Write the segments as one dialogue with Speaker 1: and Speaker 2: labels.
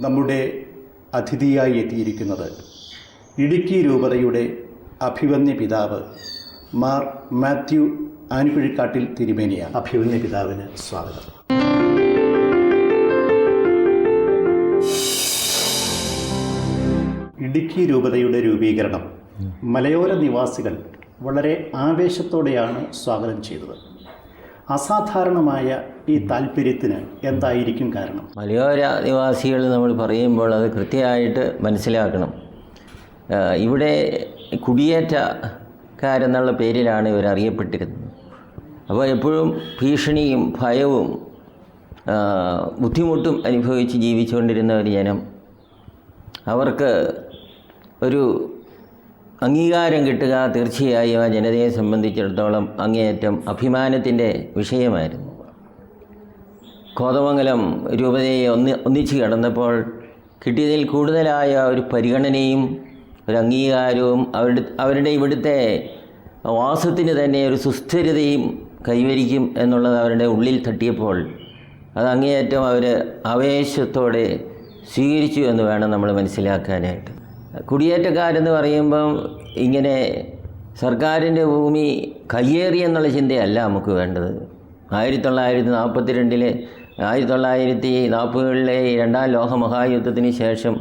Speaker 1: നമ്മുടെ അതിഥിയായി എത്തിയിരിക്കുന്നത് ഇടുക്കി രൂപതയുടെ അഭിവന്യ പിതാവ് മാർ മാത്യു ആൻകുഴിക്കാട്ടിൽ തിരുമേനിയാണ്. അഭിവന്യ പിതാവിന് സ്വാഗതം. ഇടുക്കി രൂപതയുടെ രൂപീകരണം മലയോര നിവാസികൾ വളരെ ആവേശത്തോടെയാണ് സ്വാഗതം ചെയ്തത്. അസാധാരണമായ ഈ താല്പര്യത്തിന് എന്തായിരിക്കും കാരണം?
Speaker 2: മലയോര നിവാസികൾ നമ്മൾ പറയുമ്പോൾ അത് കൃത്യമായിട്ട് മനസ്സിലാക്കണം. ഇവിടെ കുടിയേറ്റക്കാരെന്നുള്ള പേരിലാണ് ഇവർ അറിയപ്പെട്ടിരുന്നത്. അപ്പോൾ എപ്പോഴും ഭീഷണിയും ഭയവും ബുദ്ധിമുട്ടും അനുഭവിച്ച് ജീവിച്ചുകൊണ്ടിരുന്ന ഒരു ജനം അവർക്ക് ഒരു അംഗീകാരം കിട്ടുക തീർച്ചയായും ആ ജനതയെ സംബന്ധിച്ചിടത്തോളം അങ്ങേയറ്റം അഭിമാനത്തിന്റെ വിഷയമായിരുന്നു. കോതമംഗലം രൂപതയെ ഒന്ന് ഒന്നിച്ച് കിടന്നപ്പോൾ കിട്ടിയതിൽ കൂടുതലായ ഒരു പരിഗണനയും ഒരു അംഗീകാരവും അവരുടെ അവരുടെ ഇവിടുത്തെ വാസത്തിന് തന്നെ ഒരു സുസ്ഥിരതയും കൈവരിക്കും എന്നുള്ളത് അവരുടെ ഉള്ളിൽ തട്ടിയപ്പോൾ അത് അങ്ങേയറ്റം അവർ ആവേശത്തോടെ സ്വീകരിച്ചു എന്ന് വേണം നമ്മൾ മനസ്സിലാക്കാനായിട്ട്. കുടിയേറ്റക്കാരെന്ന് പറയുമ്പം ഇങ്ങനെ സർക്കാരിന്റെ ഭൂമി കയ്യേറി എന്നുള്ള ചിന്തയല്ല നമുക്ക് വേണ്ടത്. ആയിരത്തി തൊള്ളായിരത്തി നാൽപ്പത്തി രണ്ടിലെ ആയിരത്തി തൊള്ളായിരത്തി നാൽപ്പതുകളിലെ രണ്ടാം ലോകമഹായുദ്ധത്തിന് ശേഷം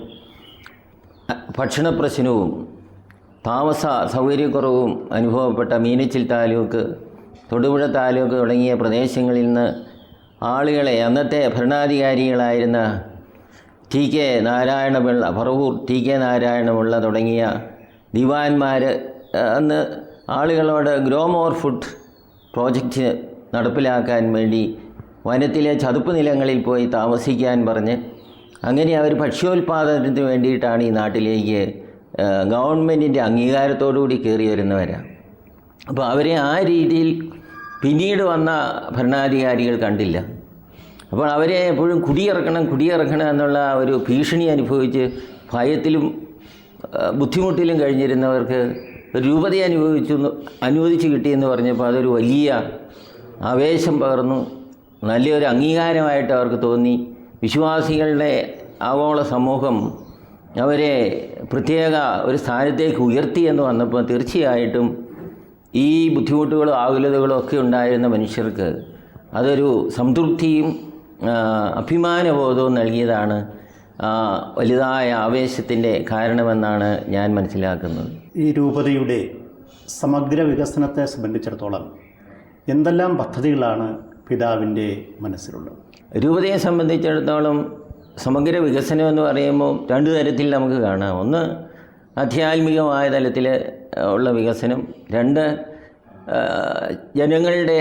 Speaker 2: ഭക്ഷണപ്രശ്നവും താമസ സൗകര്യക്കുറവും അനുഭവപ്പെട്ട മീനച്ചിൽ താലൂക്ക് തൊടുപുഴ താലൂക്ക് തുടങ്ങിയ പ്രദേശങ്ങളിൽ നിന്ന് ആളുകളെ അന്നത്തെ ഭരണാധികാരികളായിരുന്ന T K Narayana Pillai Paravur T K Narayana Pillai തുടങ്ങിയ ദിവാൻമാർ അന്ന് ആളുകളോട് ഗ്രോ മോർ ഫുഡ് പ്രോജക്റ്റ് നടപ്പിലാക്കാൻ വേണ്ടി വനത്തിലെ ചതുപ്പ് നിലങ്ങളിൽ പോയി താമസിക്കാൻ പറഞ്ഞ് അങ്ങനെ അവർ ഭക്ഷ്യോൽപാദനത്തിന് വേണ്ടിയിട്ടാണ് ഈ നാട്ടിലേക്ക് ഗവൺമെന്റിന്റെ അംഗീകാരത്തോടുകൂടി കയറി വരുന്നവരാണ് അപ്പോൾ അവരെ ആ രീതിയിൽ പിന്നീട് വന്ന ഭരണാധികാരികൾ കണ്ടില്ല. അപ്പോൾ അവരെ എപ്പോഴും കുടിയിറക്കണം കുടിയിറക്കണം എന്നുള്ള ഒരു ഭീഷണി അനുഭവിച്ച് ഭയത്തിലും ബുദ്ധിമുട്ടിലും കഴിഞ്ഞിരുന്നവർക്ക് രൂപതയെ അനുഭവിച്ചു അനുവദിച്ച് കിട്ടിയെന്ന് പറഞ്ഞപ്പോൾ അതൊരു വലിയ ആവേശം പകർന്നു. നല്ലൊരു അംഗീകാരമായിട്ട് അവർക്ക് തോന്നി. വിശ്വാസികളുടെ ആഗോള സമൂഹം അവരെ പ്രത്യേക ഒരു സ്ഥാനത്തേക്ക് ഉയർത്തി എന്ന് വന്നപ്പോൾ തീർച്ചയായിട്ടും ഈ ബുദ്ധിമുട്ടുകളും ആകുലതകളും ഒക്കെ ഉണ്ടായിരുന്ന മനുഷ്യർക്ക് അതൊരു സംതൃപ്തിയും അഭിമാനബോധവും നൽകിയതാണ് വലുതായ ആവേശത്തിന്റെ കാരണമെന്നാണ് ഞാൻ മനസ്സിലാക്കുന്നത്.
Speaker 1: ഈ രൂപതയുടെ സമഗ്ര വികസനത്തെ സംബന്ധിച്ചിടത്തോളം എന്തെല്ലാം പദ്ധതികളാണ് പിതാവിന്റെ മനസ്സിലുള്ളത്.
Speaker 2: രൂപതയെ സംബന്ധിച്ചിടത്തോളം സമഗ്ര വികസനം എന്ന് പറയുമ്പോൾ രണ്ട് തരത്തിൽ നമുക്ക് കാണാം. ഒന്ന് ആധ്യാത്മികമായ തലത്തിൽ ഉള്ള വികസനം. രണ്ട് ജനങ്ങളുടെ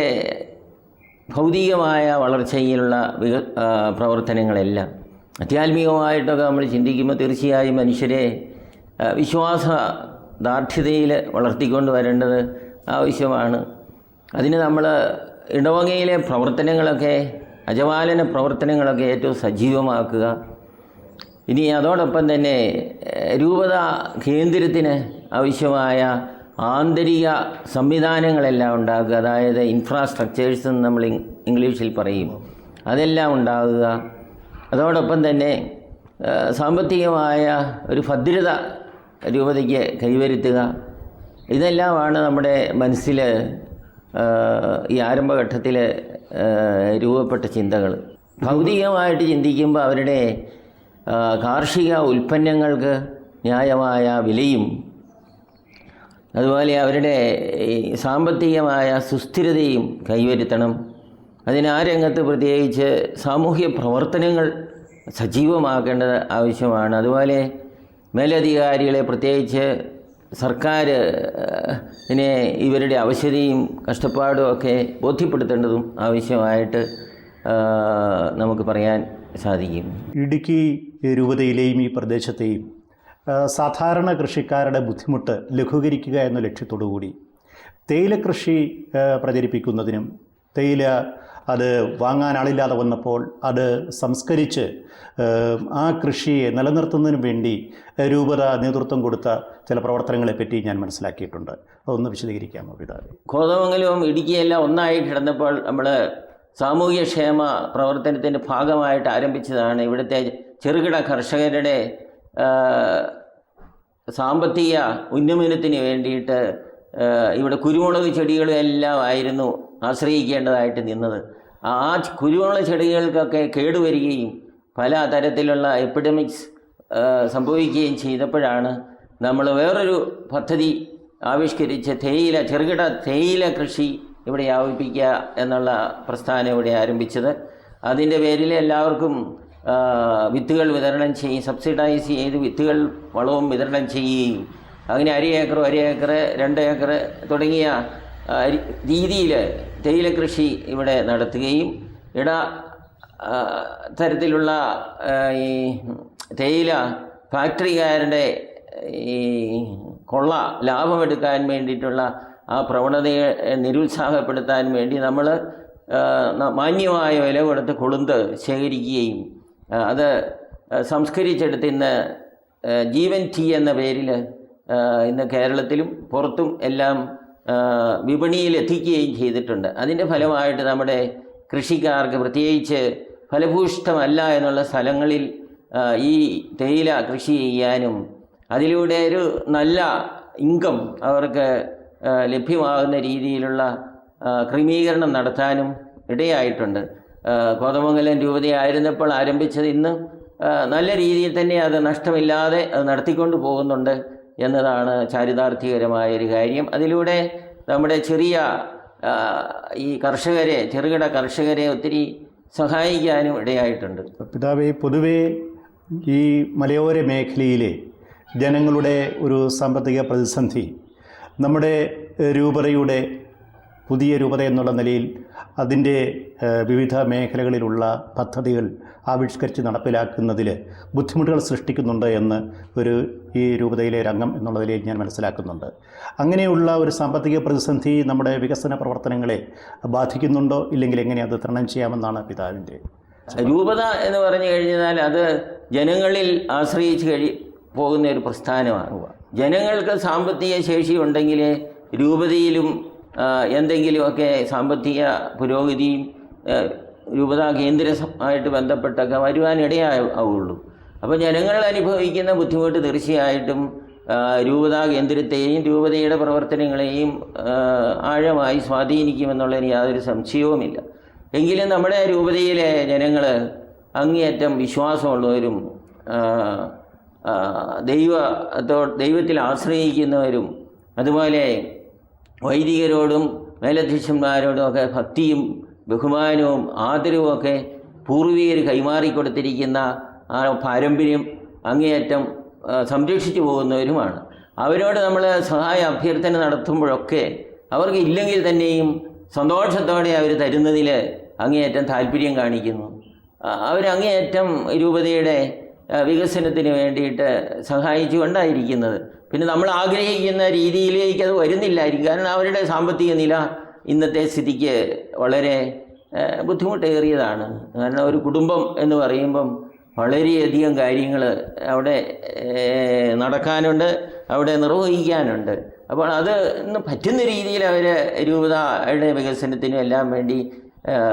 Speaker 2: ഭൗതികമായ വളർച്ചയിലുള്ള വിക പ്രവർത്തനങ്ങളെല്ലാം. ആധ്യാത്മികമായിട്ടൊക്കെ നമ്മൾ ചിന്തിക്കുമ്പോൾ തീർച്ചയായും മനുഷ്യരെ വിശ്വാസ ദാർഢ്യതയിൽ വളർത്തിക്കൊണ്ട് വരേണ്ടത് ആവശ്യമാണ്. അതിന് നമ്മൾ ഇടവകയിലെ പ്രവർത്തനങ്ങളൊക്കെ അജവാലന പ്രവർത്തനങ്ങളൊക്കെ ഏറ്റവും സജീവമാക്കുക. ഇനി അതോടൊപ്പം തന്നെ രൂപത കേന്ദ്രത്തിന് ആവശ്യമായ ആന്തരിക സംവിധാനങ്ങളെല്ലാം ഉണ്ടാക്കുക. അതായത് ഇൻഫ്രാസ്ട്രക്ചേഴ്സ് എന്ന് നമ്മൾ ഇംഗ്ലീഷിൽ പറയും. അതെല്ലാം ഉണ്ടാകുക അതോടൊപ്പം തന്നെ സാമ്പത്തികമായ ഒരു ഭദ്രത രൂപതയ്ക്ക് കൈവരുത്തുക. ഇതെല്ലാമാണ് നമ്മുടെ മനസ്സിൽ ഈ ആരംഭഘട്ടത്തിൽ രൂപപ്പെട്ട ചിന്തകൾ. ഭൗതികമായിട്ട് ചിന്തിക്കുമ്പോൾ അവരുടെ കാർഷിക ഉൽപ്പന്നങ്ങൾക്ക് ന്യായമായ വിലയും അതുപോലെ അവരുടെ സാമ്പത്തികമായ സുസ്ഥിരതയും കൈവരുത്തണം. അതിന് ആ രംഗത്ത് പ്രത്യേകിച്ച് സാമൂഹ്യ പ്രവർത്തനങ്ങൾ സജീവമാക്കേണ്ടത് ആവശ്യമാണ്. അതുപോലെ മേലധികാരികളെ പ്രത്യേകിച്ച് സർക്കാർ പിന്നെ ഇവരുടെ അവശതയും കഷ്ടപ്പാടും ഒക്കെ ബോധ്യപ്പെടുത്തേണ്ടതും ആവശ്യമായിട്ട് നമുക്ക് പറയാൻ സാധിക്കും.
Speaker 1: ഇടുക്കി രൂപതയിലെയും ഈ പ്രദേശത്തെയും സാധാരണ കൃഷിക്കാരുടെ ബുദ്ധിമുട്ട് ലഘൂകരിക്കുക എന്ന ലക്ഷ്യത്തോടു കൂടി തേയില കൃഷി പ്രചരിപ്പിക്കുന്നതിനും തേയില അത് വാങ്ങാൻ ആളില്ലാതെ വന്നപ്പോൾ അത് സംസ്കരിച്ച് ആ, കൃഷിയെ നിലനിർത്തുന്നതിന് വേണ്ടി രൂപത നേതൃത്വം കൊടുത്ത ചില പ്രവർത്തനങ്ങളെപ്പറ്റി ഞാൻ മനസ്സിലാക്കിയിട്ടുണ്ട്. അതൊന്ന് വിശദീകരിക്കാമോ പിതാവ്?
Speaker 2: കോതമംഗലവും ഇടുക്കിയെല്ലാം ഒന്നായി കിടന്നപ്പോൾ നമ്മൾ സാമൂഹ്യക്ഷേമ പ്രവർത്തനത്തിന്റെ ഭാഗമായിട്ട് ആരംഭിച്ചതാണ്. ഇവിടുത്തെ ചെറുകിട കർഷകരുടെ സാമ്പത്തിക ഉന്നമനത്തിന് വേണ്ടിയിട്ട് ഇവിടെ കുരുമുളക് ചെടികളും എല്ലാം ആയിരുന്നു ആശ്രയിക്കേണ്ടതായിട്ട് നിന്നത്. ആ കുരുവുള്ള ചെടികൾക്കൊക്കെ കേടുവരികയും പല തരത്തിലുള്ള എപ്പിഡമിക്സ് സംഭവിക്കുകയും ചെയ്തപ്പോഴാണ് നമ്മൾ വേറൊരു പദ്ധതി ആവിഷ്കരിച്ച് തേയില ചെറുകിട തേയില കൃഷി ഇവിടെ വ്യാപിപ്പിക്കുക എന്നുള്ള പ്രസ്ഥാനം ഇവിടെ ആരംഭിച്ചത്. അതിന്റെ പേരിൽ എല്ലാവർക്കും വിത്തുകൾ വിതരണം ചെയ്യും സബ്സിഡൈസ് ചെയ്ത് വിത്തുകൾ വളവും വിതരണം ചെയ്യുകയും. അങ്ങനെ അര ഏക്കർ ഏക്കർ രണ്ട് ഏക്കർ തുടങ്ങിയ രീതിയിൽ തേയില കൃഷി ഇവിടെ നടത്തുകയും ഇട തരത്തിലുള്ള ഈ തേയില ഫാക്ടറിക്കാരുടെ ഈ കൊള്ള ലാഭമെടുക്കാൻ വേണ്ടിയിട്ടുള്ള ആ പ്രവണതയെ നിരുത്സാഹപ്പെടുത്താൻ വേണ്ടി നമ്മൾ മാന്യമായ വില കൊടുത്ത് കൊളുന്ത് ശേഖരിക്കുകയും അത് സംസ്കരിച്ചെടുത്ത് ഇന്ന് ജീവൻ ടീ എന്ന പേരിൽ ഇന്ന് കേരളത്തിലും പുറത്തും എല്ലാം വിപണിയിൽ എത്തിക്കുകയും ചെയ്തിട്ടുണ്ട്. അതിന്റെ ഫലമായിട്ട് നമ്മുടെ കൃഷിക്കാർക്ക് പ്രത്യേകിച്ച് ഫലഭൂഷ്ടമല്ല എന്നുള്ള സ്ഥലങ്ങളിൽ ഈ തേയില കൃഷി ചെയ്യാനും അതിലൂടെ ഒരു നല്ല ഇൻകം അവർക്ക് ലഭ്യമാകുന്ന രീതിയിലുള്ള ക്രമീകരണം നടത്താനും ഇടയായിട്ടുണ്ട്. കോതമംഗലം രൂപതയായിരുന്നപ്പോൾ ആരംഭിച്ചത് ഇന്ന് നല്ല രീതിയിൽ തന്നെ അത് നഷ്ടമില്ലാതെ അത് നടത്തിക്കൊണ്ട് പോകുന്നുണ്ട്. എന്നതാണ് ചാരിതാർത്ഥ്യകരമായ ഒരു കാര്യം. അതിലൂടെ നമ്മുടെ ചെറിയ ഈ കർഷകരെ ചെറുകിട കർഷകരെ ഒത്തിരി സഹായിക്കാനും ഇടയായിട്ടുണ്ട്.
Speaker 1: പിതാവെ പൊതുവേ ഈ മലയോര മേഖലയിലെ ജനങ്ങളുടെ ഒരു സാമ്പത്തിക പ്രതിസന്ധി നമ്മുടെ രൂപതയുടെ പുതിയ രൂപത എന്നുള്ള നിലയിൽ അതിന്റെ വിവിധ മേഖലകളിലുള്ള പദ്ധതികൾ ആവിഷ്കരിച്ച് നടപ്പിലാക്കുന്നതിൽ ബുദ്ധിമുട്ടുകൾ സൃഷ്ടിക്കുന്നുണ്ട് എന്ന് ഒരു ഈ രൂപതയിലെ രംഗം എന്നുള്ള നിലയിൽ ഞാൻ മനസ്സിലാക്കുന്നുണ്ട്. അങ്ങനെയുള്ള ഒരു സാമ്പത്തിക പ്രതിസന്ധി നമ്മുടെ വികസന പ്രവർത്തനങ്ങളെ ബാധിക്കുന്നുണ്ടോ? ഇല്ലെങ്കിൽ എങ്ങനെ അത് തരണം ചെയ്യാമെന്നാണ് പിതാവിന്റെ
Speaker 2: രൂപത എന്ന് പറഞ്ഞു കഴിഞ്ഞാൽ അത് ജനങ്ങളിൽ ആശ്രയിച്ച് കഴി പോകുന്ന ഒരു പ്രസ്ഥാനമാണ് ജനങ്ങൾക്ക് സാമ്പത്തിക ശേഷി ഉണ്ടെങ്കിൽ രൂപതയിലും എന്തെങ്കിലുമൊക്കെ സാമ്പത്തിക പുരോഗതിയും രൂപതാ കേന്ദ്രമായിട്ട് ബന്ധപ്പെട്ടൊക്കെ വരുവാനിടയാവുള്ളൂ അപ്പോൾ ജനങ്ങൾ അനുഭവിക്കുന്ന ബുദ്ധിമുട്ട് തീർച്ചയായിട്ടും രൂപതാ കേന്ദ്രത്തെയും രൂപതയുടെ പ്രവർത്തനങ്ങളെയും ആഴമായി സ്വാധീനിക്കുമെന്നുള്ളതിന് യാതൊരു സംശയവുമില്ല. എങ്കിലും നമ്മുടെ രൂപതയിലെ ജനങ്ങൾ അങ്ങേയറ്റം വിശ്വാസമുള്ളവരും ദൈവത്തോ ദൈവത്തിൽ ആശ്രയിക്കുന്നവരും അതുപോലെ വൈദികരോടും മേലധ്യക്ഷന്മാരോടും ഒക്കെ ഭക്തിയും ബഹുമാനവും ആദരവും ഒക്കെ പൂർവികർ കൈമാറിക്കൊടുത്തിരിക്കുന്ന ആ പാരമ്പര്യം അങ്ങേയറ്റം സംരക്ഷിച്ചു പോകുന്നവരുമാണ്. അവരോട് നമ്മൾ സഹായ അഭ്യർത്ഥന നടത്തുമ്പോഴൊക്കെ അവർക്ക് ഇല്ലെങ്കിൽ തന്നെയും സന്തോഷത്തോടെ അവർ തരുന്നതിൽ അങ്ങേയറ്റം താല്പര്യം കാണിക്കുന്നു. അവരങ്ങേയറ്റം രൂപതയുടെ വികസനത്തിന് വേണ്ടിയിട്ട് സഹായിച്ചുകൊണ്ടായിരിക്കുന്നത്. പിന്നെ നമ്മൾ ആഗ്രഹിക്കുന്ന രീതിയിലേക്ക് അത് വരുന്നില്ലായിരിക്കും. കാരണം അവരുടെ സാമ്പത്തിക നില ഇന്നത്തെ സ്ഥിതിക്ക് വളരെ ബുദ്ധിമുട്ടേറിയതാണ്. കാരണം ഒരു കുടുംബം എന്ന് പറയുമ്പം വളരെയധികം കാര്യങ്ങൾ അവിടെ നടക്കാനുണ്ട് അവിടെ നിർവഹിക്കാനുണ്ട്. അപ്പോൾ അത് പറ്റുന്ന രീതിയിൽ അവർ രൂപതയുടെ വികസനത്തിനും എല്ലാം വേണ്ടി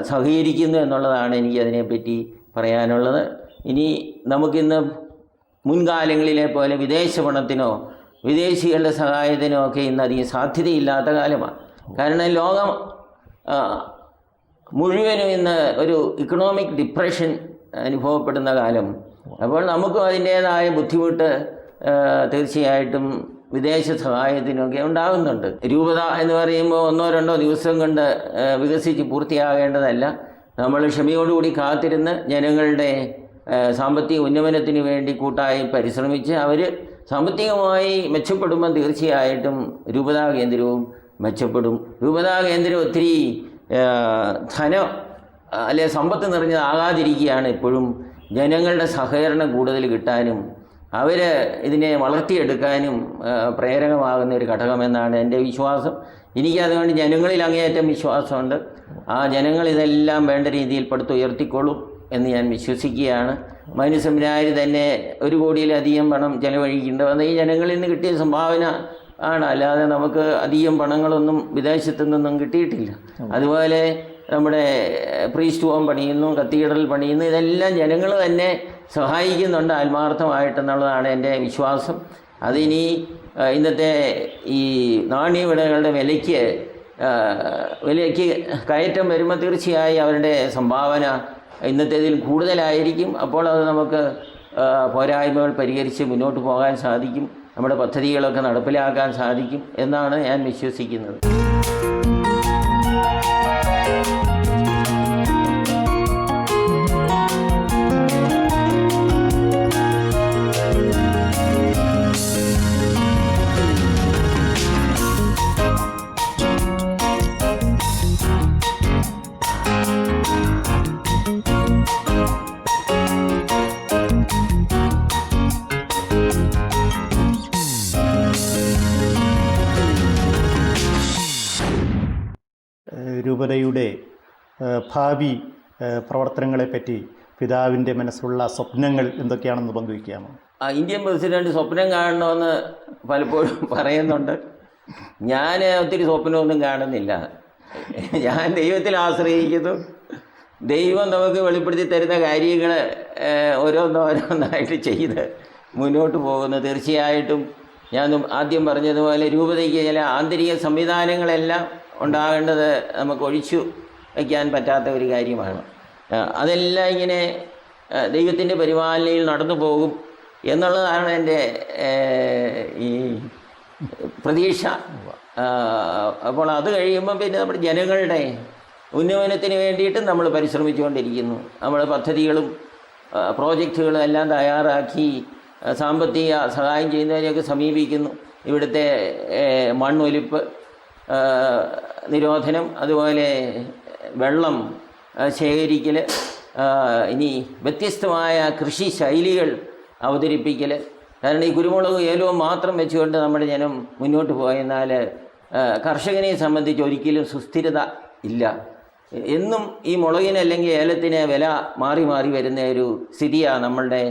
Speaker 2: സഹകരിക്കുന്നു എന്നുള്ളതാണ് എനിക്ക് അതിനെപ്പറ്റി പറയാനുള്ളത്. ഇനി നമുക്കിന്ന് മുൻകാലങ്ങളിലെ പോലെ വിദേശ പണത്തിനോ വിദേശികളുടെ സഹായത്തിനോ ഒക്കെ ഇന്ന് അധികം സാധ്യതയില്ലാത്ത കാലമാണ്. കാരണം ലോകം മുഴുവനും ഇന്ന് ഒരു ഇക്കണോമിക് ഡിപ്രഷൻ അനുഭവപ്പെടുന്ന കാലം. അപ്പോൾ നമുക്കും അതിന്റേതായ ബുദ്ധിമുട്ട് തീർച്ചയായിട്ടും വിദേശ സഹായത്തിനൊക്കെ ഉണ്ടാകുന്നുണ്ട്. രൂപത എന്ന് പറയുമ്പോൾ ഒന്നോ രണ്ടോ ദിവസം കൊണ്ട് വികസിച്ച് പൂർത്തിയാകേണ്ടതല്ല. നമ്മൾ ക്ഷമയോടുകൂടി കാത്തിരുന്ന് ജനങ്ങളുടെ സാമ്പത്തിക ഉന്നമനത്തിന് വേണ്ടി കൂട്ടായി പരിശ്രമിച്ച് അവർ സാമ്പത്തികമായി മെച്ചപ്പെടുമ്പോൾ തീർച്ചയായിട്ടും രൂപതാ കേന്ദ്രവും മെച്ചപ്പെടും. രൂപതാ കേന്ദ്രം ഒത്തിരി ധനം അല്ലെ സമ്പത്ത് നിറഞ്ഞതാകാതിരിക്കുകയാണ് ഇപ്പോഴും. ജനങ്ങളുടെ സഹകരണം കൂടുതൽ കിട്ടാനും അവർ ഇതിനെ വളർത്തിയെടുക്കാനും പ്രേരകമാകുന്ന ഒരു ഘടകമെന്നാണ് എന്റെ വിശ്വാസം. എനിക്കതുകൊണ്ട് ജനങ്ങളിൽ അങ്ങേയറ്റം വിശ്വാസമുണ്ട്. ആ ജനങ്ങൾ ഇതെല്ലാം വേണ്ട രീതിയിൽ പടുത്തുയർത്തിക്കൊള്ളും. എന്ന് ഞാൻ വിശ്വസിക്കുകയാണ്. മനുസംരാര് തന്നെ ഒരു കോടിയിലധികം പണം ചെലവഴിക്കുന്നുണ്ട്. വന്ന ഈ ജനങ്ങളിൽ നിന്ന് കിട്ടിയ സംഭാവന ആണ്. അല്ലാതെ നമുക്ക് അധികം പണങ്ങളൊന്നും വിദേശത്തു നിന്നൊന്നും കിട്ടിയിട്ടില്ല. അതുപോലെ നമ്മുടെ പ്രീസ്റ്റ് ഹോം പണിയുന്നു കത്തീഡ്രൽ പണിയുന്നു ഇതെല്ലാം ജനങ്ങൾ തന്നെ സഹായിക്കുന്നുണ്ട് ആത്മാർത്ഥമായിട്ടെന്നുള്ളതാണ് എന്റെ വിശ്വാസം. അതിനി ഇന്നത്തെ ഈ നാണ്യവിളകളുടെ വിലയ്ക്ക് വിലയ്ക്ക് കയറ്റം വരുമ്പോൾ തീർച്ചയായും അവരുടെ സംഭാവന ഇന്നത്തേതിൽ കൂടുതലായിരിക്കും. അപ്പോൾ അത് നമുക്ക് പോരായ്മകൾ പരിഹരിച്ച് മുന്നോട്ട് പോകാൻ സാധിക്കും. നമ്മുടെ പദ്ധതികളൊക്കെ നടപ്പിലാക്കാൻ സാധിക്കും എന്നാണ് ഞാൻ വിശ്വസിക്കുന്നത്.
Speaker 1: രൂപതയുടെ ഭാവി പ്രവർത്തനങ്ങളെപ്പറ്റി പിതാവിന്റെ മനസ്സിലുള്ള സ്വപ്നങ്ങൾ എന്തൊക്കെയാണെന്ന് പങ്കുവയ്ക്കാമോ?
Speaker 2: ഇന്ത്യൻ പ്രസിഡന്റ് സ്വപ്നം കാണണമെന്ന് പലപ്പോഴും പറയുന്നുണ്ട്. ഞാൻ ഒത്തിരി സ്വപ്നമൊന്നും കാണുന്നില്ല. ഞാൻ ദൈവത്തിൽ ആശ്രയിക്കുന്നു. ദൈവം നമുക്ക് വെളിപ്പെടുത്തി തരുന്ന കാര്യങ്ങൾ ഓരോന്നോരോന്നായിട്ട് ചെയ്ത് മുന്നോട്ട് പോകുന്നു. തീർച്ചയായിട്ടും ഞാൻ ആദ്യം പറഞ്ഞതുപോലെ രൂപതയ്ക്ക് ചില ആന്തരിക സംവിധാനങ്ങളെല്ലാം ഉണ്ടാകേണ്ടത് നമുക്ക് ഒഴിച്ചു വയ്ക്കാൻ പറ്റാത്ത ഒരു കാര്യമാണ്. അതെല്ലാം ഇങ്ങനെ ദൈവത്തിന്റെ പരിപാലനയിൽ നടന്നു പോകും എന്നുള്ളതാണ് എന്റെ ഈ പ്രതീക്ഷ. അപ്പോൾ അത് കഴിയുമ്പോൾ പിന്നെ നമ്മുടെ ജനങ്ങളുടെ ഉന്നമനത്തിന് വേണ്ടിയിട്ട് നമ്മൾ പരിശ്രമിച്ചുകൊണ്ടിരിക്കുന്നു. നമ്മുടെ പദ്ധതികളും പ്രോജക്റ്റുകളും എല്ലാം തയ്യാറാക്കി സാമ്പത്തിക സഹായം ചെയ്യുന്നവരെയൊക്കെ സമീപിക്കുന്നു. ഇവിടുത്തെ മണ്ണൊലിപ്പ് നിരോധനം അതുപോലെ വെള്ളം ശേഖരിക്കൽ ഇനി വ്യത്യസ്തമായ കൃഷി ശൈലികൾ അവതരിപ്പിക്കൽ കാരണം ഈ കുരുമുളക് ഏലവും മാത്രം വെച്ചുകൊണ്ട് നമ്മുടെ ജനം മുന്നോട്ട് പോയെന്നാൽ കർഷകനെ സംബന്ധിച്ച് ഒരിക്കലും സുസ്ഥിരത ഇല്ല. എന്നും ഈ മുളകിന് അല്ലെങ്കിൽ ഏലത്തിന് വില മാറി മാറി വരുന്ന ഒരു സ്ഥിതിയാണ് നമ്മളുടെ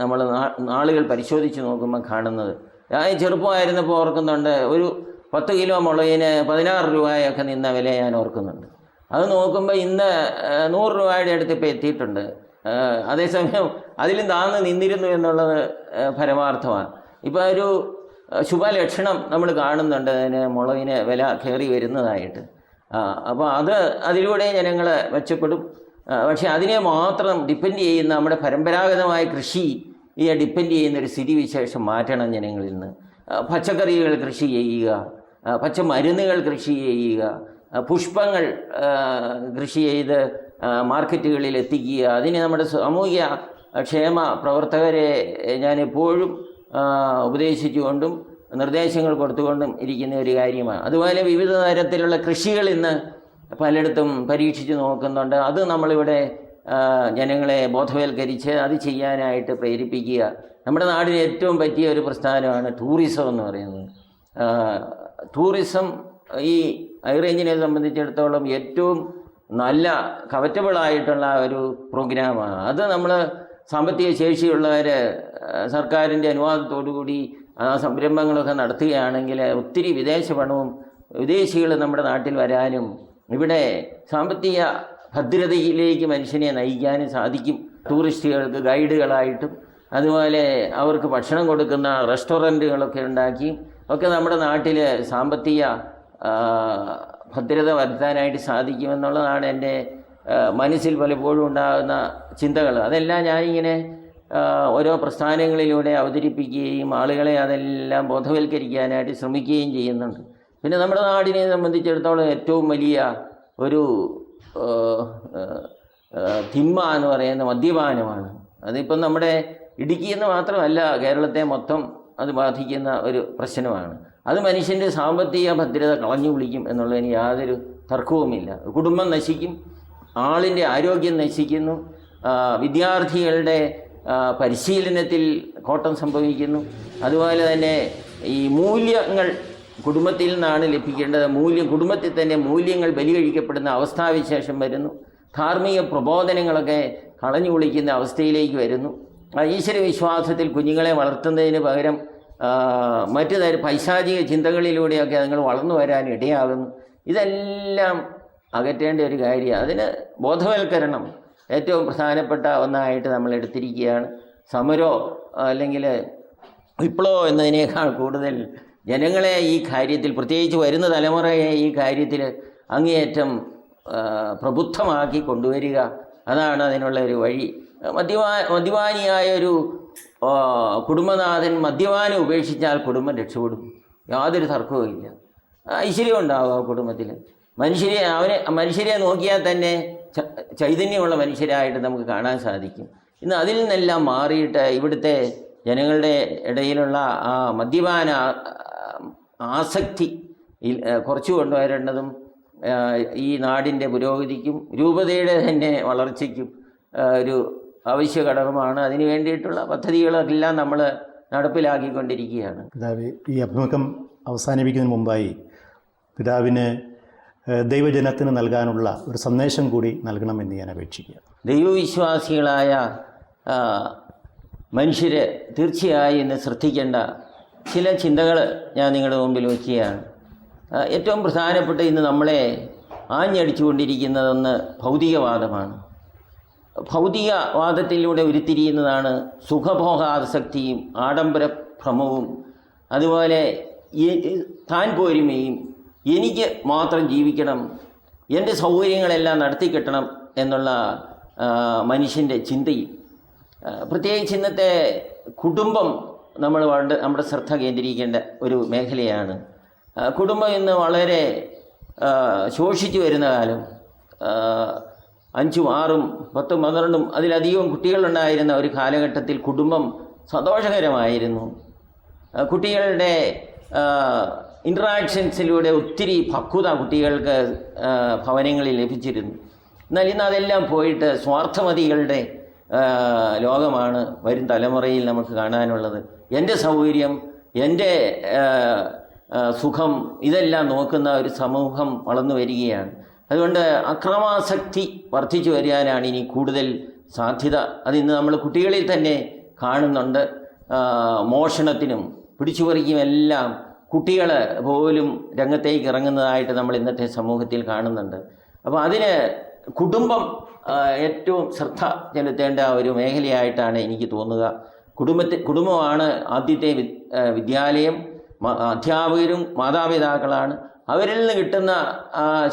Speaker 2: നമ്മൾ നാളുകൾ പരിശോധിച്ച് നോക്കുമ്പോൾ കാണുന്നത്. ഞാൻ ചെറുപ്പമായിരുന്നപ്പോൾ ഓർക്കുന്നുണ്ട് ഒരു പത്ത് കിലോ മുളകിന് പതിനാറ് രൂപയൊക്കെ നിന്ന വില ഞാൻ ഓർക്കുന്നുണ്ട്. അത് നോക്കുമ്പോൾ ഇന്ന് നൂറ് രൂപയുടെ അടുത്ത് ഇപ്പോൾ എത്തിയിട്ടുണ്ട്. അതേസമയം അതിലും താന്ന് നിന്നിരുന്നു എന്നുള്ളത് പരമാർത്ഥമാണ്. ഇപ്പോൾ ഒരു ശുഭലക്ഷണം നമ്മൾ കാണുന്നുണ്ട് അതിന് മുളകിന് വില കയറി വരുന്നതായിട്ട്. അപ്പോൾ അത് അതിലൂടെ ജനങ്ങൾ മെച്ചപ്പെടും. പക്ഷേ അതിനെ മാത്രം ഡിപ്പെൻഡ് ചെയ്യുന്ന നമ്മുടെ പരമ്പരാഗതമായ കൃഷി ഡിപ്പെൻഡ് ചെയ്യുന്ന ഒരു സ്ഥിതിവിശേഷം മാറ്റണം ജനങ്ങളിൽ നിന്ന്. പച്ചക്കറികൾ കൃഷി ചെയ്യുക പച്ചമരുന്നുകൾ കൃഷി ചെയ്യുക പുഷ്പങ്ങൾ കൃഷി ചെയ്ത് മാർക്കറ്റുകളിൽ എത്തിക്കുക. അതിന് നമ്മുടെ സാമൂഹിക ക്ഷേമ പ്രവർത്തകരെ ഞാൻ എപ്പോഴും ഉപദേശിച്ചുകൊണ്ടും നിർദ്ദേശങ്ങൾ കൊടുത്തുകൊണ്ടും ഇരിക്കുന്ന ഒരു കാര്യമാണ്. അതുപോലെ വിവിധ തരത്തിലുള്ള കൃഷികൾ ഇന്ന് പലയിടത്തും പരീക്ഷിച്ച് നോക്കുന്നുണ്ട്. അത് നമ്മളിവിടെ ജനങ്ങളെ ബോധവൽക്കരിച്ച് അത് ചെയ്യാനായിട്ട് പ്രേരിപ്പിക്കുക. നമ്മുടെ നാടിന് ഏറ്റവും പറ്റിയ ഒരു പ്രസ്ഥാനമാണ് ടൂറിസം എന്ന് പറയുന്നത്. ടൂറിസം ഈ ഹൈറേഞ്ചിനെ സംബന്ധിച്ചിടത്തോളം ഏറ്റവും നല്ല കവറ്റബിളായിട്ടുള്ള ഒരു പ്രോഗ്രാമാണ്. അത് നമ്മൾ സാമ്പത്തിക ശേഷിയുള്ളവർ സർക്കാരിന്റെ കൂടി ആ സംരംഭങ്ങളൊക്കെ നടത്തുകയാണെങ്കിൽ ഒത്തിരി വിദേശ പണവും വിദേശികൾ നമ്മുടെ നാട്ടിൽ വരാനും ഇവിടെ സാമ്പത്തിക ഭദ്രതയിലേക്ക് മനുഷ്യനെ നയിക്കാനും സാധിക്കും. ടൂറിസ്റ്റുകൾക്ക് ഗൈഡുകളായിട്ടും അതുപോലെ അവർക്ക് ഭക്ഷണം കൊടുക്കുന്ന റെസ്റ്റോറന്റുകളൊക്കെ ഉണ്ടാക്കി ഒക്കെ നമ്മുടെ നാട്ടിൽ സാമ്പത്തിക ഭദ്രത വരുത്താനായിട്ട് സാധിക്കുമെന്നുള്ളതാണ് എന്റെ മനസ്സിൽ പലപ്പോഴും ഉണ്ടാകുന്ന ചിന്തകൾ. അതെല്ലാം ഞാനിങ്ങനെ ഓരോ പ്രസ്ഥാനങ്ങളിലൂടെ അവതരിപ്പിക്കുകയും ആളുകളെ അതെല്ലാം ബോധവൽക്കരിക്കാനായിട്ട് ശ്രമിക്കുകയും ചെയ്യുന്നുണ്ട്. പിന്നെ നമ്മുടെ നാടിനെ സംബന്ധിച്ചിടത്തോളം ഏറ്റവും വലിയ ഒരു തിന്മ എന്ന് പറയുന്ന മദ്യപാനമാണ്. അതിപ്പം നമ്മുടെ ഇടുക്കി എന്ന് മാത്രമല്ല കേരളത്തെ മൊത്തം അത് ബാധിക്കുന്ന ഒരു പ്രശ്നമാണ്. അത് മനുഷ്യന്റെ സാമ്പത്തിക ഭദ്രത കളഞ്ഞു വിളിക്കും എന്നുള്ളതിന് യാതൊരു തർക്കവുമില്ല. കുടുംബം നശിക്കും ആളിന്റെ ആരോഗ്യം നശിക്കുന്നു വിദ്യാർത്ഥികളുടെ പരിശീലനത്തിൽ കോട്ടം സംഭവിക്കുന്നു. അതുപോലെ തന്നെ ഈ മൂല്യങ്ങൾ കുടുംബത്തിൽ നിന്നാണ് ലഭിക്കേണ്ടത്. മൂല്യം കുടുംബത്തിൽ തന്നെ മൂല്യങ്ങൾ ബലികഴിക്കപ്പെടുന്ന അവസ്ഥാവിശേഷം വരുന്നു. ധാർമ്മിക പ്രബോധനങ്ങളൊക്കെ കളഞ്ഞു കുളിക്കുന്ന അവസ്ഥയിലേക്ക് വരുന്നു. ഈശ്വര വിശ്വാസത്തിൽ കുഞ്ഞുങ്ങളെ വളർത്തുന്നതിന് പകരം മറ്റു തരം പൈശാചിക ചിന്തകളിലൂടെയൊക്കെ അതുങ്ങൾ വളർന്നു വരാൻ ഇടയാകുന്നു. ഇതെല്ലാം അകറ്റേണ്ട ഒരു കാര്യമാണ് അതിന് ബോധവൽക്കരണം ഏറ്റവും പ്രധാനപ്പെട്ട ഒന്നായിട്ട് നമ്മൾ എടുത്തിരിക്കുകയാണ്. സമരോ അല്ലെങ്കിൽ വിപ്ലവോ എന്നതിനേക്കാൾ കൂടുതൽ ജനങ്ങളെ ഈ കാര്യത്തിൽ പ്രത്യേകിച്ച് വരുന്ന തലമുറയെ ഈ കാര്യത്തിൽ അങ്ങേയറ്റം പ്രബുദ്ധമാക്കി കൊണ്ടുവരിക. അതാണ് അതിനുള്ള ഒരു വഴി. മദ്യപാ മദ്യപാനിയായ ഒരു കുടുംബനാഥൻ മദ്യപാനം ഉപേക്ഷിച്ചാൽ കുടുംബം രക്ഷപ്പെടും. യാതൊരു തർക്കവുമില്ല ഐശ്വര്യം ഉണ്ടാവും ആ കുടുംബത്തിൽ മനുഷ്യരെ അവനെ മനുഷ്യരെ നോക്കിയാൽ തന്നെ ചൈതന്യമുള്ള മനുഷ്യരായിട്ട് നമുക്ക് കാണാൻ സാധിക്കും. ഇന്ന് അതിൽ നിന്നെല്ലാം മാറിയിട്ട് ഇവിടുത്തെ ജനങ്ങളുടെ ഇടയിലുള്ള ആ മദ്യപാന ആസക്തി കുറച്ചു കൊണ്ടുവരേണ്ടതും ഈ നാടിന്റെ പുരോഗതിക്കും രൂപതയുടെ തന്നെ വളർച്ചയ്ക്കും ഒരു അവശ്യ ഘടകമാണ്. അതിന് വേണ്ടിയിട്ടുള്ള പദ്ധതികളെല്ലാം നമ്മൾ നടപ്പിലാക്കിക്കൊണ്ടിരിക്കുകയാണ്.
Speaker 1: പിതാവ് ഈ അഭിമുഖം അവസാനിപ്പിക്കുന്നതിന് മുമ്പായി പിതാവിന് ദൈവജനത്തിന് നൽകാനുള്ള ഒരു സന്ദേശം കൂടി നൽകണമെന്ന് ഞാൻ അപേക്ഷിക്കുക
Speaker 2: ദൈവവിശ്വാസികളായ മനുഷ്യരെ തീർച്ചയായും ഇന്ന് ശ്രദ്ധിക്കേണ്ട ചില ചിന്തകൾ ഞാൻ നിങ്ങളുടെ മുമ്പിൽ വയ്ക്കുകയാണ്. ഏറ്റവും പ്രധാനപ്പെട്ട ഇന്ന് നമ്മളെ ആഞ്ഞടിച്ചുകൊണ്ടിരിക്കുന്നതൊന്ന് ഭൗതികവാദമാണ്. ഭൗതികവാദത്തിലൂടെ ഉരുത്തിരിയുന്നതാണ് സുഖഭോഗാസക്തിയും ആഡംബര ഭ്രമവും അതുപോലെ താൻ പോരുമയും എനിക്ക് മാത്രം ജീവിക്കണം എന്റെ സൗകര്യങ്ങളെല്ലാം നടത്തിക്കിട്ടണം എന്നുള്ള ആ, മനുഷ്യന്റെ ചിന്തയും. പ്രത്യേകിച്ച് ഇന്നത്തെ കുടുംബം നമ്മൾ വേണ്ട നമ്മുടെ ശ്രദ്ധ കേന്ദ്രീകരിക്കേണ്ട ഒരു മേഖലയാണ്. കുടുംബം ഇന്ന് വളരെ ശോഷിച്ചു വരുന്ന കാലം. അഞ്ചും ആറും പത്തും പന്ത്രണ്ടും അതിലധികവും കുട്ടികളുണ്ടായിരുന്ന ഒരു കാലഘട്ടത്തിൽ കുടുംബം സന്തോഷകരമായിരുന്നു. കുട്ടികളുടെ ഇൻട്രാക്ഷൻസിലൂടെ ഒത്തിരി പക്വത കുട്ടികൾക്ക് ഭവനങ്ങളിൽ ലഭിച്ചിരുന്നു. എന്നാൽ ഇന്ന് അതെല്ലാം പോയിട്ട് സ്വാർത്ഥമതികളുടെ ലോകമാണ് വരും തലമുറയിൽ നമുക്ക് കാണാനുള്ളത്. എന്റെ സൗകര്യം എന്റെ സുഖം ഇതെല്ലാം നോക്കുന്ന ഒരു സമൂഹം വളർന്നു വരികയാണ്. അതുകൊണ്ട് അക്രമാസക്തി വർദ്ധിച്ചു വരാനാണ് ഇനി കൂടുതൽ സാധ്യത. അതിന്ന് നമ്മൾ കുട്ടികളിൽ തന്നെ കാണുന്നുണ്ട്. മോഷണത്തിനും പിടിച്ചുപറിക്കുമെല്ലാം കുട്ടികൾ പോലും രംഗത്തേക്ക് ഇറങ്ങുന്നതായിട്ട് നമ്മൾ ഇന്നത്തെ സമൂഹത്തിൽ കാണുന്നുണ്ട്. അപ്പോൾ അതിന് കുടുംബം ഏറ്റവും ശ്രദ്ധ ചെലുത്തേണ്ട ഒരു മേഖലയായിട്ടാണ് എനിക്ക് തോന്നുക. കുടുംബത്തിൽ കുടുംബമാണ് ആദ്യത്തെ വിദ്യാലയം. അധ്യാപകരും മാതാപിതാക്കളാണ്. അവരിൽ നിന്ന് കിട്ടുന്ന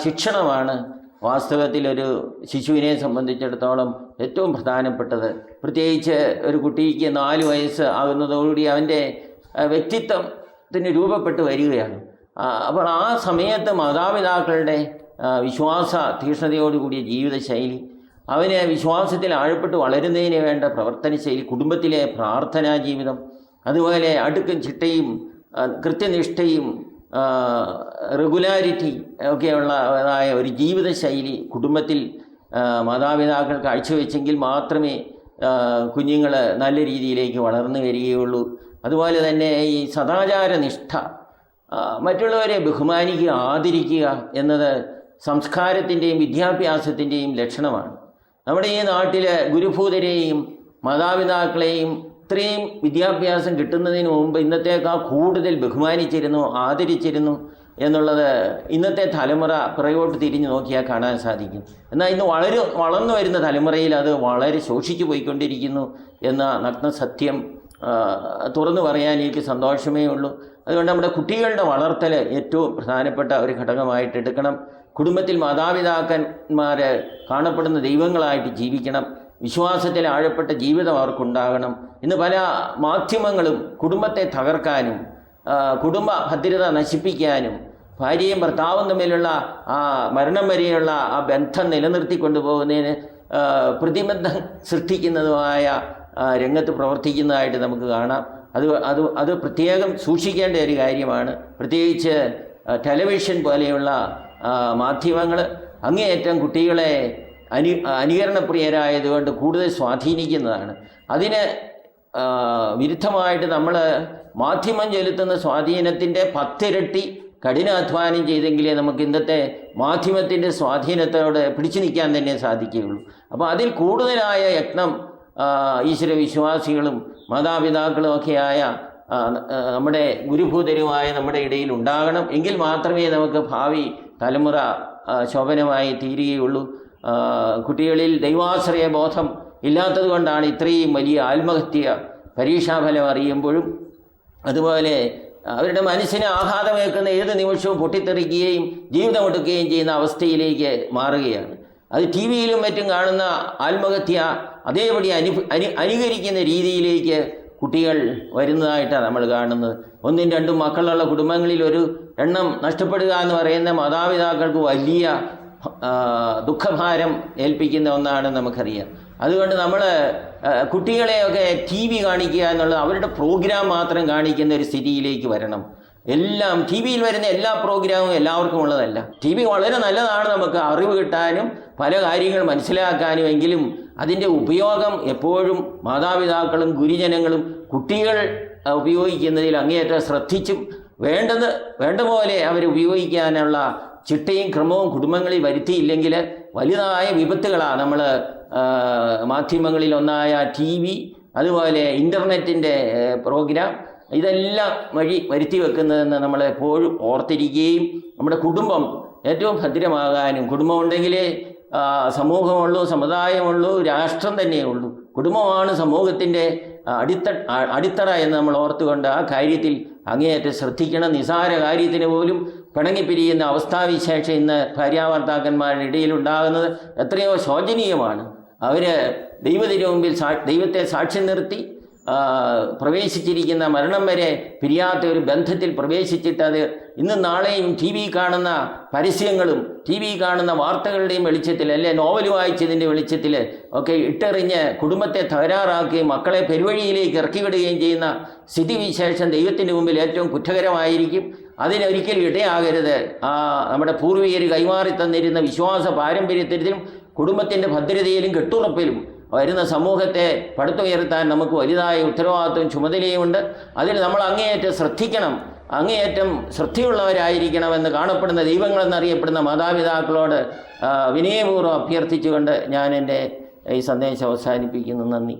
Speaker 2: ശിക്ഷണമാണ് വാസ്തവത്തിൽ ഒരു ശിശുവിനെ സംബന്ധിച്ചിടത്തോളം ഏറ്റവും പ്രധാനപ്പെട്ടത്. പ്രത്യേകിച്ച് ഒരു കുട്ടിക്ക് നാല് വയസ്സ് ആകുന്നതോടുകൂടി അവന്റെ വ്യക്തിത്വത്തിന് രൂപപ്പെട്ട് വരികയാണ്. അപ്പോൾ ആ സമയത്ത് മാതാപിതാക്കളുടെ വിശ്വാസ തീക്ഷ്ണതയോടുകൂടിയ ജീവിതശൈലി അവന് വിശ്വാസത്തിൽ ആഴപ്പെട്ട് വളരുന്നതിന് വേണ്ട പ്രവർത്തന ശൈലി കുടുംബത്തിലെ പ്രാർത്ഥനാ ജീവിതം അതുപോലെ അടുക്കും ചിട്ടയും കൃത്യനിഷ്ഠയും റെഗുലാരിറ്റി ഒക്കെയുള്ളതായ ഒരു ജീവിതശൈലി കുടുംബത്തിൽ മാതാപിതാക്കൾ കാഴ്ചവെച്ചെങ്കിൽ മാത്രമേ കുഞ്ഞുങ്ങൾ നല്ല രീതിയിലേക്ക് വളർന്നു വരികയുള്ളൂ. അതുപോലെ തന്നെ ഈ സദാചാര നിഷ്ഠ മറ്റുള്ളവരെ ബഹുമാനിക്കുക ആദരിക്കുക എന്നത് സംസ്കാരത്തിന്റെയും വിദ്യാഭ്യാസത്തിന്റെയും ലക്ഷണമാണ്. നമ്മുടെ ഈ നാട്ടിലെ ഗുരുഭൂതരെയും മാതാപിതാക്കളെയും ഇത്രയും വിദ്യാഭ്യാസം കിട്ടുന്നതിന് മുമ്പ് ഇന്നത്തേക്കാൾ കൂടുതൽ ബഹുമാനിച്ചിരുന്നു ആദരിച്ചിരുന്നു എന്നുള്ളത് ഇന്നത്തെ തലമുറ പിറകോട്ട് തിരിഞ്ഞു നോക്കിയാൽ കാണാൻ സാധിക്കും. എന്നാൽ ഇന്ന് വളരെ വളർന്നു വരുന്ന തലമുറയിൽ അത് വളരെ ശോഷിച്ചു പോയിക്കൊണ്ടിരിക്കുന്നു എന്ന നഗ്ന സത്യം തുറന്നു പറയാൻ എനിക്ക് സന്തോഷമേ ഉള്ളൂ. അതുകൊണ്ട് നമ്മുടെ കുട്ടികളുടെ വളർത്തൽ ഏറ്റവും പ്രധാനപ്പെട്ട ഒരു ഘടകമായിട്ട് എടുക്കണം. കുടുംബത്തിൽ മാതാപിതാക്കന്മാർ കാണപ്പെടുന്ന ദൈവങ്ങളായിട്ട് ജീവിക്കണം. വിശ്വാസത്തിൽ ആഴപ്പെട്ട ജീവിതം അവർക്കുണ്ടാകണം ഇന്ന് പല മാധ്യമങ്ങളും കുടുംബത്തെ തകർക്കാനും കുടുംബ ഭദ്രത നശിപ്പിക്കാനും ഭാര്യയും ഭർത്താവും തമ്മിലുള്ള ആ മരണം വരെയുള്ള ആ ബന്ധം നിലനിർത്തി കൊണ്ടുപോകുന്നതിന് പ്രതിബന്ധം സൃഷ്ടിക്കുന്നതുമായ രംഗത്ത് പ്രവർത്തിക്കുന്നതായിട്ട് നമുക്ക് കാണാം. അത് അത് അത് പ്രത്യേകം സൂക്ഷിക്കേണ്ട ഒരു കാര്യമാണ്. പ്രത്യേകിച്ച് ടെലിവിഷൻ പോലെയുള്ള മാധ്യമങ്ങൾ അങ്ങേയറ്റം കുട്ടികളെ അനു അനുകരണപ്രിയരായതുകൊണ്ട് കൂടുതൽ സ്വാധീനിക്കുന്നതാണ്. അതിന് വിരുദ്ധമായിട്ട് നമ്മൾ മാധ്യമം ചെലുത്തുന്ന സ്വാധീനത്തിന്റെ പത്തിരട്ടി കഠിനാധ്വാനം ചെയ്തെങ്കിലേ നമുക്ക് ഇന്നത്തെ മാധ്യമത്തിന്റെ സ്വാധീനത്തോട് പിടിച്ചു നിൽക്കാൻ തന്നെ സാധിക്കുകയുള്ളൂ. അപ്പോൾ അതിൽ കൂടുതലായ യത്നം ഈശ്വര വിശ്വാസികളും മാതാപിതാക്കളും ഒക്കെയായ നമ്മുടെ ഗുരുഭൂതരുമായ നമ്മുടെ ഇടയിൽ ഉണ്ടാകണം. എങ്കിൽ മാത്രമേ നമുക്ക് ഭാവി തലമുറ ശോഭനമായി തീരുകയുള്ളൂ. കുട്ടികളിൽ ദൈവാശ്രയ ബോധം ഇല്ലാത്തത് കൊണ്ടാണ് ഇത്രയും വലിയ ആത്മഹത്യ പരീക്ഷാഫലം അറിയുമ്പോഴും അതുപോലെ അവരുടെ മനസ്സിനെ ആഘാതമേക്കുന്ന ഏത് നിമിഷവും പൊട്ടിത്തെറിക്കുകയും ജീവിതമെടുക്കുകയും ചെയ്യുന്ന അവസ്ഥയിലേക്ക് മാറുകയാണ്. അത് ടി വിയിലും മറ്റും കാണുന്ന ആത്മഹത്യ അതേപടി അനു അനു അനുകരിക്കുന്ന രീതിയിലേക്ക് കുട്ടികൾ വരുന്നതായിട്ടാണ് നമ്മൾ കാണുന്നത്. ഒന്നും രണ്ടും മക്കളുള്ള കുടുംബങ്ങളിൽ ഒരു എണ്ണം നഷ്ടപ്പെടുക എന്ന് പറയുന്ന മാതാപിതാക്കൾക്ക് വലിയ ദുഃഖഭാരം ഏൽപ്പിക്കുന്ന ഒന്നാണ് നമുക്കറിയാം. അതുകൊണ്ട് നമ്മൾ കുട്ടികളെയൊക്കെ ടി വി കാണിക്കുക എന്നുള്ളത് അവരുടെ പ്രോഗ്രാം മാത്രം കാണിക്കുന്ന ഒരു സ്ഥിതിയിലേക്ക് വരണം. എല്ലാം ടി വിയിൽ വരുന്ന എല്ലാ പ്രോഗ്രാമും എല്ലാവർക്കും ഉള്ളതല്ല. ടി വി വളരെ നല്ലതാണ് നമുക്ക് അറിവ് കിട്ടാനും പല കാര്യങ്ങൾ മനസ്സിലാക്കാനും എങ്കിലും അതിന്റെ ഉപയോഗം എപ്പോഴും മാതാപിതാക്കളും ഗുരുജനങ്ങളും കുട്ടികൾ ഉപയോഗിക്കുന്നതിൽ അങ്ങേയറ്റം ശ്രദ്ധിച്ചും വേണ്ടത് വേണ്ട പോലെ അവർ ഉപയോഗിക്കാനുള്ള ചിട്ടയും ക്രമവും കുടുംബങ്ങളിൽ വരുത്തിയില്ലെങ്കിൽ വലുതായ വിപത്തുകളാണ് നമ്മൾ മാധ്യമങ്ങളിൽ ഒന്നായ ടി വി അതുപോലെ ഇന്റർനെറ്റിന്റെ പ്രോഗ്രാം ഇതെല്ലാം വഴി വരുത്തി വെക്കുന്നതെന്ന് നമ്മൾ എപ്പോഴും ഓർത്തിരിക്കുകയും നമ്മുടെ കുടുംബം ഏറ്റവും ഭദ്രമാകാനും കുടുംബം ഉണ്ടെങ്കിലേ ആ, സമൂഹമുള്ളൂ സമുദായമുള്ളൂ രാഷ്ട്രം തന്നെയുള്ളൂ കുടുംബമാണ് സമൂഹത്തിന്റെ അടിത്ത അടിത്തറ എന്ന് നമ്മൾ ഓർത്തുകൊണ്ട് ആ കാര്യത്തിൽ അങ്ങേയറ്റം ശ്രദ്ധിക്കണം. നിസാര കാര്യത്തിന് പോലും പിണങ്ങിപ്പിരിയുന്ന അവസ്ഥാവിശേഷം ഇന്ന് ഭാര്യാഭർത്താക്കന്മാരുടെ ഇടയിൽ ഉണ്ടാകുന്നത് എത്രയോ ശോചനീയമാണ്. അവർ ദൈവത്തിന് മുമ്പിൽ സാ ദൈവത്തെ സാക്ഷി നിർത്തി പ്രവേശിച്ചിരിക്കുന്ന മരണം വരെ പിരിയാത്ത ഒരു ബന്ധത്തിൽ പ്രവേശിച്ചിട്ട് അത് ഇന്നും നാളെയും ടി വി കാണുന്ന പരസ്യങ്ങളും ടി വി കാണുന്ന വാർത്തകളുടെയും വെളിച്ചത്തിൽ അല്ലെ നോവൽ വായിച്ചതിന്റെ വെളിച്ചത്തിൽ ഒക്കെ ഇട്ടെറിഞ്ഞ് കുടുംബത്തെ തകരാറാക്കുകയും മക്കളെ പെരുവഴിയിലേക്ക് ഇറക്കിവിടുകയും ചെയ്യുന്ന സ്ഥിതിവിശേഷം ദൈവത്തിന്റെ മുമ്പിൽ ഏറ്റവും കുറ്റകരമായിരിക്കും. അതിനൊരിക്കലും ഇടയാകരുത് ആ നമ്മുടെ പൂർവികർ കൈമാറി തന്നിരുന്ന വിശ്വാസ പാരമ്പര്യത്തിലും കുടുംബത്തിന്റെ ഭദ്രതയിലും കെട്ടുറപ്പിലും വരുന്ന സമൂഹത്തെ പടുത്തുയർത്താൻ നമുക്ക് വലുതായ ഉത്തരവാദിത്വം ചുമതലയുമുണ്ട്. അതിൽ നമ്മൾ അങ്ങേയറ്റം ശ്രദ്ധിക്കണം. അങ്ങേയറ്റം ശ്രദ്ധയുള്ളവരായിരിക്കണമെന്ന് കാണപ്പെടുന്ന ദൈവങ്ങളെന്നറിയപ്പെടുന്ന മാതാപിതാക്കളോട് വിനയപൂർവം അഭ്യർത്ഥിച്ചുകൊണ്ട് ഞാൻ എന്റെ ഈ സന്ദേശം അവസാനിപ്പിക്കുന്നു. നന്ദി.